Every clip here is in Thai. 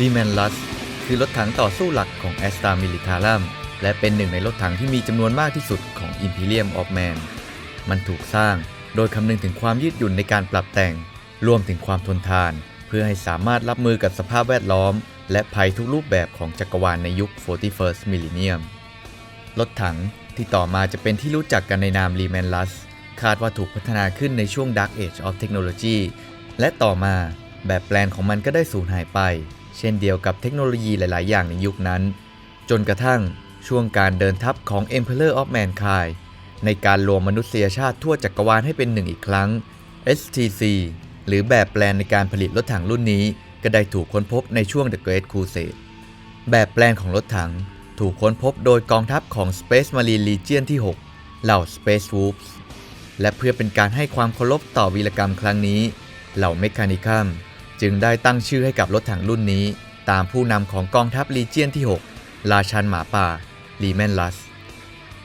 ลีแมนลัสคือรถถังต่อสู้หลักของแอสตามิลิทารัมและเป็นหนึ่งในรถถังที่มีจำนวนมากที่สุดของ Imperium of Man มันถูกสร้างโดยคำนึงถึงความยืดหยุ่นในการปรับแต่ง รวมถึงความทนทาน เพื่อให้สามารถรับมือกับสภาพแวดล้อม และภัยทุกรูปแบบของจักรวาลในยุค 41st Millennium รถถังที่ต่อมาจะเป็นที่รู้จักกันในนาม l e m a n l u s คาดว่าถูกพัฒนาขึ้นในช่วง Dark Age of Technology และต่อมาแบบแปลนของมันก็ได้สูญหายไป เช่นเดียวกับเทคโนโลยีหลาย ๆ อย่างในยุคนั้น จนกระทั่งช่วงการเดินทัพของ Emperor of Mankind ในการรวมมนุษยชาติทั่วจักรวาลให้เป็นหนึ่งอีกครั้ง STC หรือแบบแปลนในการผลิตรถถังรุ่นนี้ ก็ได้ถูกค้นพบในช่วง The Great Crusade แบบแปลนของรถถังถูกค้นพบโดยกองทัพของ Space Marine Legion ที่ 6 เหล่า Space Wolves และเพื่อเป็นการให้ความเคารพต่อวีรกรรมครั้งนี้ เหล่าเมคานิคัม จึงได้ตั้งชื่อให้กับรถถังรุ่นนี้ ตามผู้นำของกองทัพลีเจียนที่ 6 ราชันหมาป่าลีแมนลัส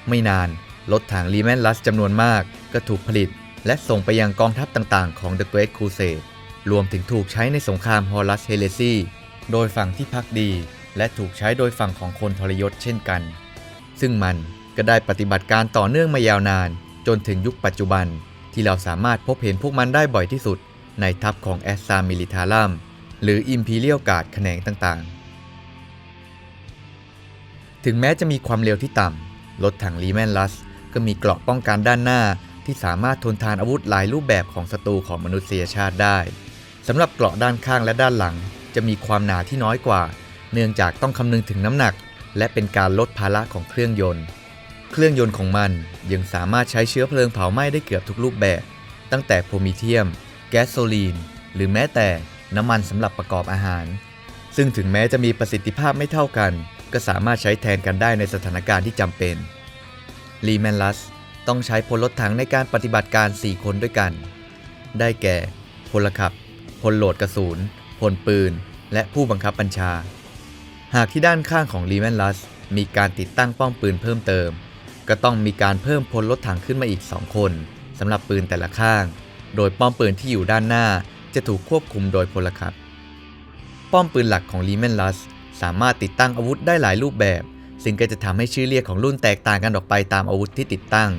ไม่นานรถถังลีแมนลัสจำนวนมากก็ถูกผลิต และส่งไปยังกองทัพต่างๆ ของ The Great Crusade รวมถึงถูกใช้ในสงครามฮอลัสเฮเลซีโดยฝั่งที่พักดี และถูกใช้โดยฝั่งของคนทรยศเช่นกัน ซึ่งมันก็ได้ปฏิบัติการต่อเนื่องมายาวนาน จนถึงยุคปัจจุบันที่เราสามารถพบเห็นพวกมันได้บ่อยที่สุด ในทัพของแอสซามิลิทารัมหรืออิมพีเรียลการ์ดแขนงต่างๆ ถึงแม้จะมีความเร็วที่ต่ำ รถถังลีแมนลัสก็มีเกราะป้องกันด้านหน้าที่สามารถทนทานอาวุธหลายรูปแบบของศัตรูของมนุษยชาติได้สำหรับเกราะด้านข้างและด้านหลัง จะมีความหนาที่น้อยกว่า เนื่องจากต้องคำนึงถึงน้ำหนัก และเป็นการลดภาระของเครื่องยนต์ เครื่องยนต์ของมันยังสามารถใช้เชื้อเพลิงเผาไหม้ได้เกือบทุกรูปแบบ ตั้งแต่โพรมิเทียม แก๊สโซลีน หรือแม้แต่น้ำมันสำหรับประกอบอาหาร ซึ่งถึงแม้จะมีประสิทธิภาพไม่เท่ากัน ก็สามารถใช้แทนกันได้ในสถานการณ์ที่จำเป็นลีแมนลัสต้องใช้พลรถถังในการปฏิบัติการ 4 คนด้วยกัน ได้แก่ พลขับ พลโหลดกระสุน พลปืน และผู้บังคับบัญชา หากที่ด้านข้างของลีแมนลัสมีการติดตั้งป้อมปืนเพิ่มเติม ก็ต้องมีการเพิ่มพลรถถังขึ้นมาอีก 2 คนสำหรับปืนแต่ละข้าง โดยป้อมปืนที่อยู่ด้านหน้าจะถูกควบคุมโดยพลขับ ป้อมปืนหลักของลีแมนลัสสามารถติดตั้งอาวุธได้หลายรูปแบบ ซึ่งก็จะทำให้ชื่อเรียกของรุ่นแตกต่างกันออกไปตามอาวุธที่ติดตั้ง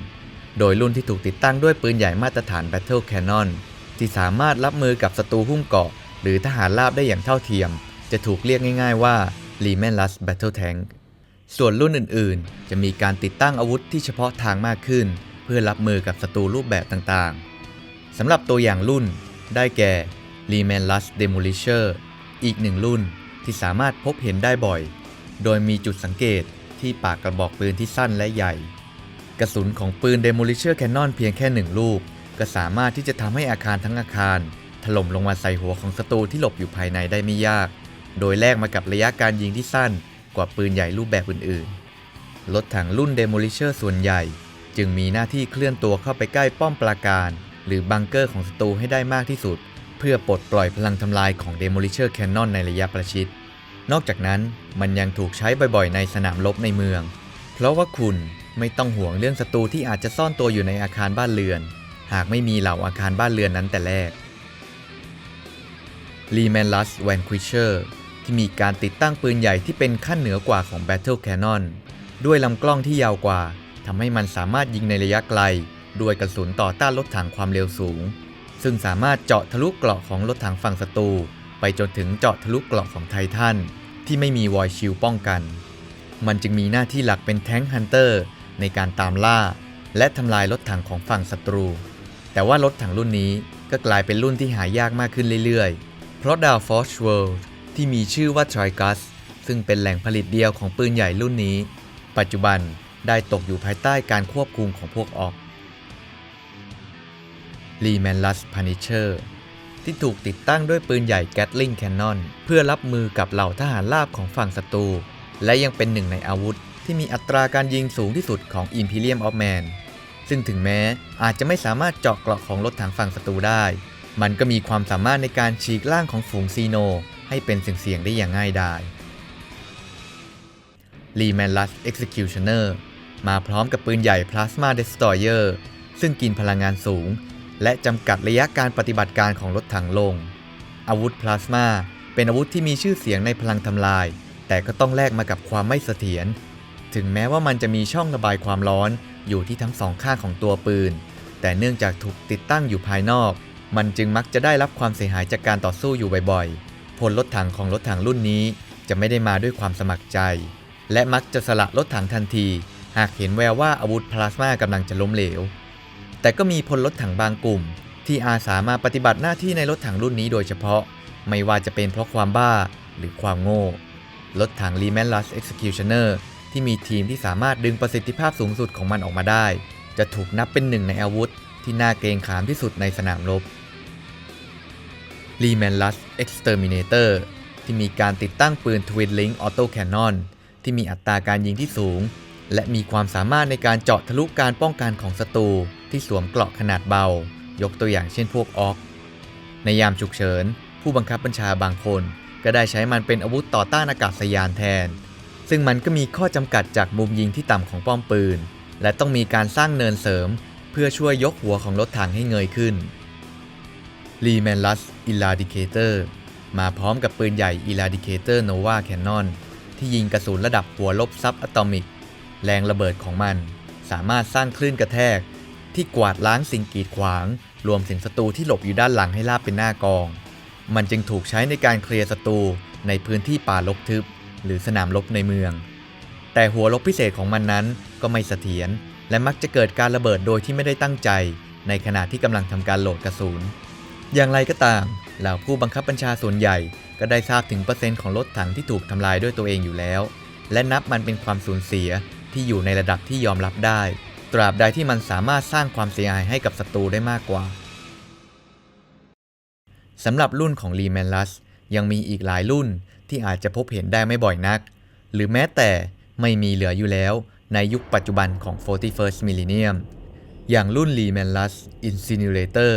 โดยรุ่นที่ถูกติดตั้งด้วยปืนใหญ่มาตรฐาน Battle Cannon ที่สามารถรับมือกับศัตรูหุ้มเกาะ หรือทหารราบได้อย่างเท่าเทียม จะถูกเรียกง่าย ๆว่า l e m a n l u s Battle Tank ส่วนรุ่นอื่นๆ จะมีการติดตั้งอาวุธที่เฉพาะทางมากขึ้น เพื่อรับมือกับศัตรูรูปแบบต่างๆ สำหรับตัวอย่างรุ่นได้แก่ l e m a n l u s Demolisher อีกหนึ่งรุ่นที่สามารถพบเห็นได้บ่อย โดยมีจุดสังเกตที่ปากกระบอกปืนที่สั้นและใหญ่ กระสุนของปืน Demolisher Cannon เพียงแค่หนึ่งลูก ก็สามารถที่จะทำให้อาคารทั้งอาคาร ถล่มลงมาใส่หัวของศัตรูที่หลบอยู่ภายในได้ไม่ยาก โดยแลกมากับระยะการยิงที่สั้นกว่าปืนใหญ่รูปแบบอื่นๆ รถถังรุ่น Demolisher ส่วนใหญ่ จึงมีหน้าที่เคลื่อนตัวเข้าไปใกล้ป้อมปราการ หรือบังเกอร์ของศัตรูให้ได้มากที่สุด เพื่อปลดปล่อยพลังทำลายของ Demolisher Cannon ในระยะประชิด นอกจากนั้นมันยังถูกใช้บ่อยๆ ในสนามรบในเมือง เพราะว่าคุณไม่ต้องห่วงเรื่องศัตรูที่อาจจะซ่อนตัวอยู่ในอาคารบ้านเรือน หากไม่มีเหล่าอาคารบ้านเรือนนั้นแต่แรก l e m a n l u s Vanquisher ที่มีการติดตั้งปืนใหญ่ที่เป็นขั้นเหนือกว่าของ Battle Cannon ด้วยลำกล้องที่ยาวกว่าทำให้มันสามารถยิงในระยะไกล ด้วยกระสุนต่อต้านรถถังความเร็วสูง ซึ่งสามารถเจาะทะลุเกราะของรถถังฝั่งศัตรูไปจนถึงเจาะทะลุเกราะของไททันที่ไม่มีวอยชิลป้องกัน มันจึงมีหน้าที่หลักเป็นแท้งฮันเตอร์ในการตามล่า และทำลายรถถังของฝั่งศัตรู แต่ว่ารถถังรุ่นนี้ก็กลายเป็นรุ่นที่หายากมากขึ้นเรื่อยๆ เพราะดาวฟอร์ชเวิลด์ที่มีชื่อว่า t r i g u s ซึ่งเป็นแหล่งผลิตเดียวของปืนใหญ่รุ่นนี้ ปัจจุบันได้ตกอยู่ภายใต้การควบคุมของพวกออก l e m a n l u s Punisher ที่ถูกติดตั้งด้วยปืนใหญ่ Gatling Cannon เพื่อรับมือกับเหล่าทหารราบของฝั่งศัตรู และยังเป็นหนึ่งในอาวุธที่มีอัตราการยิงสูงที่สุดของ Imperium of Man ซึ่งถึงแม้อาจจะไม่สามารถเจาะเกราะของรถถังฝั่งศัตรูได้ มันก็มีความสามารถในการฉีกล่างของฝูงซีโน ให้เป็นเสียงๆได้อย่างง่ายดาย l e m a n l u s Executioner มาพร้อมกับปืนใหญ่ Plasma Destroyer ซึ่งกินพลังงานสูง และจำกัดระยะการปฏิบัติการของรถถังลง อาวุธพลาสมาเป็นอาวุธที่มีชื่อเสียงในพลังทำลาย แต่ก็ต้องแลกมากับความไม่เสถียร ถึงแม้ว่ามันจะมีช่องระบายความร้อนอยู่ที่ทั้งสองข้างของตัวปืน แต่เนื่องจากถูกติดตั้งอยู่ภายนอก มันจึงมักจะได้รับความเสียหายจากการต่อสู้อยู่บ่อยๆ พลรถถังของรถถังรุ่นนี้จะไม่ได้มาด้วยความสมัครใจ และมักจะสละรถถังทันที หากเห็นแววว่าอาวุธพลาสมากำลังจะล้มเหลว แต่ก็มีพลรถถังบางกลุ่ม ที่อาสามาปฏิบัติหน้าที่ในรถถังรุ่นนี้โดยเฉพาะ ไม่ว่าจะเป็นเพราะความบ้าหรือความโง่ รถถัง l e m a n l u s Executioner ที่มีทีมที่สามารถดึงประสิทธิภาพสูงสุดของมันออกมาได้ จะถูกนับเป็นหนึ่งในอาวุธ ที่น่าเกรงขามที่สุดในสนามรบ l e m a n l u s Exterminator ที่มีการติดตั้งปืน Twin Link Auto Cannon ที่มีอัตราการยิงที่สูง และมีความสามารถในการเจาะทะลุการป้องกันของศัตรูที่สวมเกราะขนาดเบา ยกตัวอย่างเช่นพวกออก ในยามฉุกเฉิน ผู้บังคับบัญชาบางคน ก็ได้ใช้มันเป็นอาวุธต่อต้านอากาศยานแทน ซึ่งมันก็มีข้อจำกัดจากมุมยิงที่ต่ำของป้อมปืน และต้องมีการสร้างเนินเสริม เพื่อช่วยยกหัวของรถถังให้เงยขึ้น l e m a n l u s Eradicator มาพร้อมกับปืนใหญ่ Eradicator Nova Cannon ที่ยิงกระสุนระดับหัวลบซับอะตอมิก แรงระเบิดของมัน สามารถสร้างคลื่นกระแทก ที่กวาดล้างสิ่งกีดขวาง รวมถึงศัตรูที่หลบอยู่ด้านหลังให้ราบเป็นหน้ากอง มันจึงถูกใช้ในการเคลียร์ศัตรูในพื้นที่ป่าลกทึบ หรือสนามรบในเมือง แต่หัวลบพิเศษของมันนั้นก็ไม่เสถียรและมักจะเกิดการระเบิดโดยที่ไม่ได้ตั้งใจ ในขณะที่กำลังทำการโหลดกระสุนอย่างไรก็ตามเหล่าผู้บังคับบัญชาส่วนใหญ่ก็ได้ทราบถึงเปอร์เซ็นต์ของรถถังที่ถูกทำลายด้วยตัวเองอยู่แล้ว และนับมันเป็นความสูญเสีย ที่อยู่ในระดับที่ยอมรับได้ ตราบใดที่มันสามารถสร้างความเสียหายให้กับศัตรูได้มากกว่าสำหรับรุ่นของ l e m a n l u s ยังมีอีกหลายรุ่นที่อาจจะพบเห็นได้ไม่บ่อยนัก หรือแม้แต่ไม่มีเหลืออยู่แล้วในยุคปัจจุบันของ 41st Millennium อย่างรุ่น l e m a n l u s Incinerator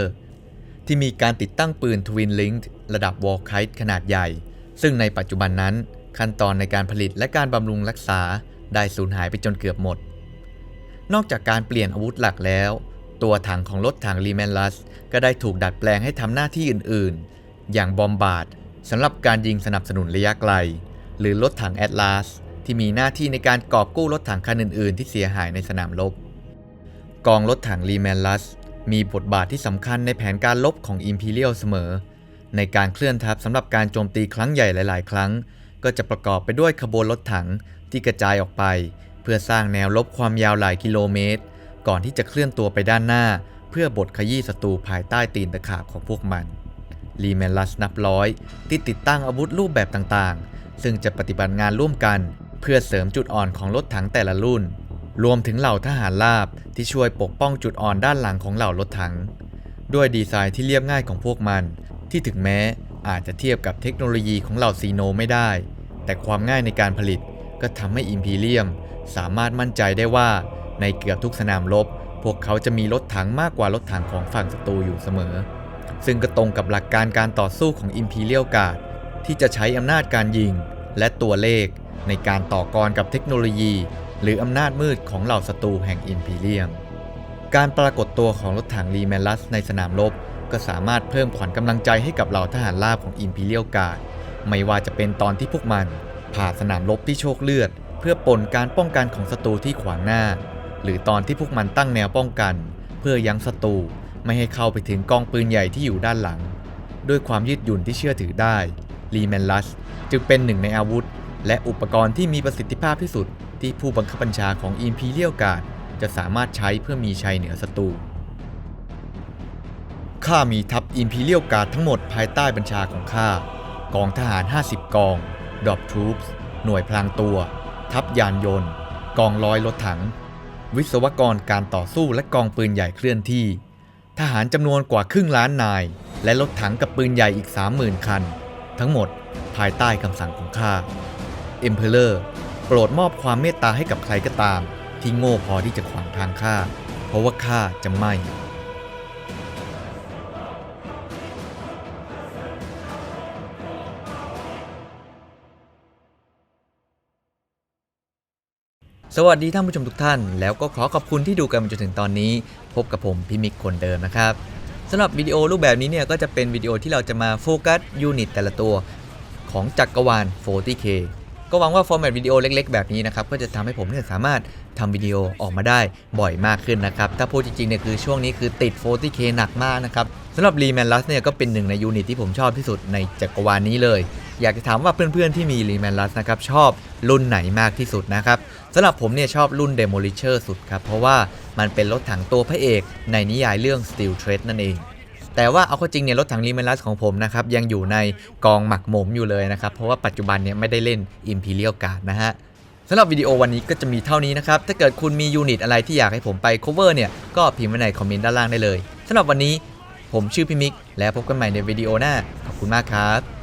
ที่มีการติดตั้งปืน Twin Linked ระดับ w a l k i t e ขนาดใหญ่ ซึ่งในปัจจุบันนั้น ขั้นตอนในการผลิตและการบำรุงรักษา ได้สูญหายไปจนเกือบหมด นอกจากการเปลี่ยนอาวุธหลักแล้ว ตัวถังของรถถัง l e m a n l u s ก็ได้ถูกดัดแปลงให้ทำหน้าที่อื่นๆ อย่างบอมบาร์ดสำหรับการยิงสนับสนุนระยะไกล หรือรถถังแอตลาสที่มีหน้าที่ในการกอบกู้รถถังคันอื่น ๆ ที่เสียหายในสนามรบกองรถถัง l e m a n l u s มีบทบาทที่สำคัญในแผนการลบของ Imperial เสมอ ในการเคลื่อนทัพสำหรับการโจมตีครั้งใหญ่หลาย ๆ ครั้ง ก็จะประกอบไปด้วยขบวนรถถังที่กระจายออกไป เพื่อสร้างแนวลบความยาวหลายกิโลเมตร ก่อนที่จะเคลื่อนตัวไปด้านหน้า เพื่อบดขยี้ศัตรูภายใต้ตีนตะขาบของพวกมันรีแมนลัสนับร้อยที่ติดตั้งอาวุธรูปแบบต่างๆ ซึ่งจะปฏิบัติงานร่วมกัน เพื่อเสริมจุดอ่อนของรถถังแต่ละรุ่น รวมถึงเหล่าทหารราบที่ช่วยปกป้องจุดอ่อนด้านหลังของเหล่ารถถัง ด้วยดีไซน์ที่เรียบง่ายของพวกมัน ที่ถึงแม้ อาจจะเทียบกับเทคโนโลยีของเหล่าซีโนไม่ได้ แต่ความง่ายในการผลิตก็ทำให้อิมพีเรียมสามารถมั่นใจได้ว่าในเกือบทุกสนามรบ พวกเขาจะมีรถถังมากกว่ารถถังของฝั่งศัตรูอยู่เสมอ ซึ่งก็ตรงกับหลักการการต่อสู้ของ Imperial Guard ที่จะใช้อำนาจการยิง และตัวเลขในการต่อกรกับเทคโนโลยี หรืออำนาจมืดของเหล่าศัตรูแห่ง Imperium การปรากฏตัวของรถถังรีแมนลัสในสนามรบ ก็สามารถเพิ่มขวัญกำลังใจให้กับเหล่าทหารราบของ Imperial Guard ไม่ว่าจะเป็นตอนที่พวกมันผ่าสนามรบที่โชคเลือด เพื่อปนการป้องกันของศัตรูที่ขวางหน้า หรือตอนที่พวกมันตั้งแนวป้องกัน เพื่อยั้งศัตรูไม่ให้เข้าไปถึงกองปืนใหญ่ที่อยู่ด้านหลัง ด้วยความยืดหยุ่นที่เชื่อถือได้รีแมนลัสจึงเป็นหนึ่งในอาวุธ และอุปกรณ์ที่มีประสิทธิภาพที่สุด ที่ผู้บังคับบัญชาของ Imperial Guard จะสามารถใช้เพื่อมีชัยเหนือศัตรู ข้ามีทัพ Imperial Guard ทั้งหมดภายใต้บัญชาของข้ากองทหาร 50 กอง ดอบทรูปส์หน่วยพลางตัว ทัพยานยนต์ กองร้อยรถถัง วิศวกรการต่อสู้และกองปืนใหญ่เคลื่อนที่ ทหารจำนวนกว่าครึ่งล้านนาย และรถถังกับปืนใหญ่อีก 30,000 คัน ทั้งหมดภายใต้คำสั่งของข้า Emperor โปรดมอบความเมตตาให้กับใครก็ตาม ที่โง่พอที่จะขวางทางข้าเพราะว่าข้าจะไม่ สวัสดีท่านผู้ชมทุกท่าน แล้วก็ขอขอบคุณที่ดูกันมาจนถึงตอนนี้ พบกับผมพี่มิกคนเดิมนะครับสำหรับวิดีโอรูปแบบนี้เนี่ยก็จะเป็นวิดีโอที่เราจะมาโฟกัสยูนิตแต่ละตัวของจักรวาล 40K ก็หวังว่าฟอร์แมตวิดีโอเล็ก ๆ แบบนี้นะครับก็จะทำให้ผมเนี่ยสามารถทำวิดีโอออกมาได้บ่อยมากขึ้นนะครับถ้าพูดจริงๆเนี่ยคือช่วงนี้คือติด 40K หนักมากนะครับสำหรับ r e m a n l u s เนี่ยก็เป็นหนึ่งในยูนิตที่ผมชอบที่สุดในจักรวาลนี้เลย อยากจะถามว่าเพื่อนๆที่มี r e m a n l u s นะครับชอบรุ่นไหนมากที่สุดนะครับสำหรับผมเนี่ยชอบรุ่น Demolisher สุดครับ เพราะว่ามันเป็นรถถังตัวพระเอกในนิยายเรื่อง Steel Trade นั่นเองแต่ว่าเอาเข้าจริงเนี่ยรถถังรีเมลัสของผมนะครับยังอยู่ในกองหมักหมมอยู่เลยนะครับ เพราะว่าปัจจุบันเนี่ยไม่ได้เล่น Imperial Guard นะฮะสำหรับวิดีโอวันนี้ก็จะมีเท่านี้นะครับ ถ้าเกิดคุณมียูนิตอะไรที่อยากให้ผมไป cover เนี่ย ก็พิมพ์ไว้ในคอมเมนต์ด้านล่างได้เลยสำหรับวันนี้ผมชื่อพี่มิก แล้วพบกันใหม่ในวิดีโอหน้า ขอบคุณมากครับ